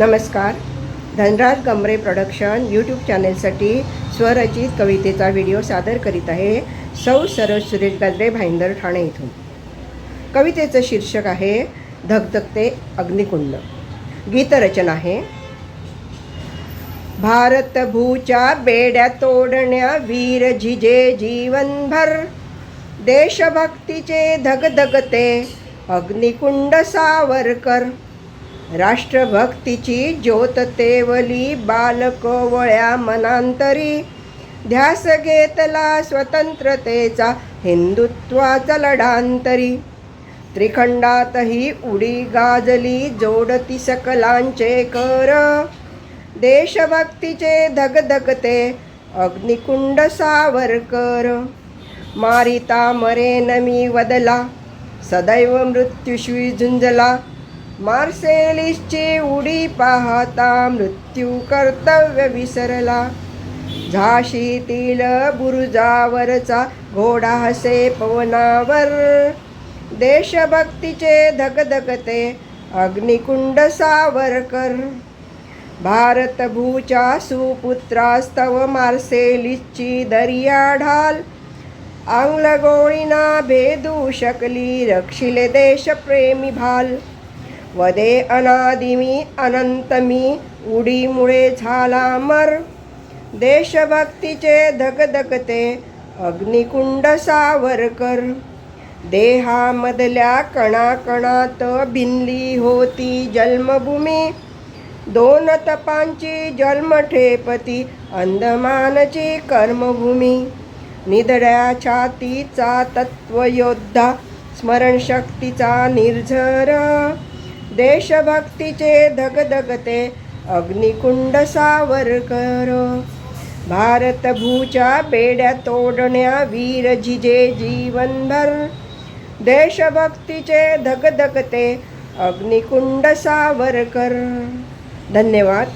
नमस्कार. Dhanraj Gamre production YouTube चॅनेलसाठी स्वरचित कवितेचा व्हिडिओ सादर करीत आहे सौ सरोज सुरेश गजरे भाईंदर ठाणे इथून. कवितेचं शीर्षक आहे धगधगते अग्निकुंड. गीतरचना आहे भारत भूच्या बेड्या तोडण्या वीर झिजे जीवनभर देशभक्तीचे धगधगते अग्निकुंड सावरकर. राष्ट्रभक्तीची ज्योत तेवली बालकोवळ्या मनांतरी. ध्यास घेतला स्वतंत्रतेचा हिंदुत्वाचा लढांतरी. त्रिखंडातही उडी गाजली जोडती सकलांचे कर. देशभक्तीचे धगधगते अग्निकुंड सावरकर. मारिता मरेन मी वदला सदैव मृत्यूशी झुंजला मार्सेलिसची उडी पाहता मृत्यू कर्तव्य विसरला. झाशीतील बुरुजावरचा घोडा हसे पवनावर. देशभक्तीचे धगधगते अग्निकुंड सावरकर. भारतभूच्या सुपुत्रास्तव मार्सेलिसची दर्या ढाल. आंग्लगोळीना भेदू शकली रक्षिले देशप्रेमी भाल. वदे अनादिमी अनंतमी उडीमुळे झाला मर देशभक्तीचे धगधगते अग्निकुंड सावरकर। देहामधल्या कणाकणात भिनली होती जन्मभूमी। दोन तपांची जन्मठेपती अंदमानची कर्मभूमी। निधड्या छातीचा तत्वयोद्धा स्मरणशक्तीचा निर्झर। देशभक्तीचे धगधगते अग्निकुंड सावरकर भारतभूच्या बेड्या तोडण्या वीर झिजे जीवनभर। देशभक्तीचे धगधगते अग्निकुंड सावरकर धन्यवाद।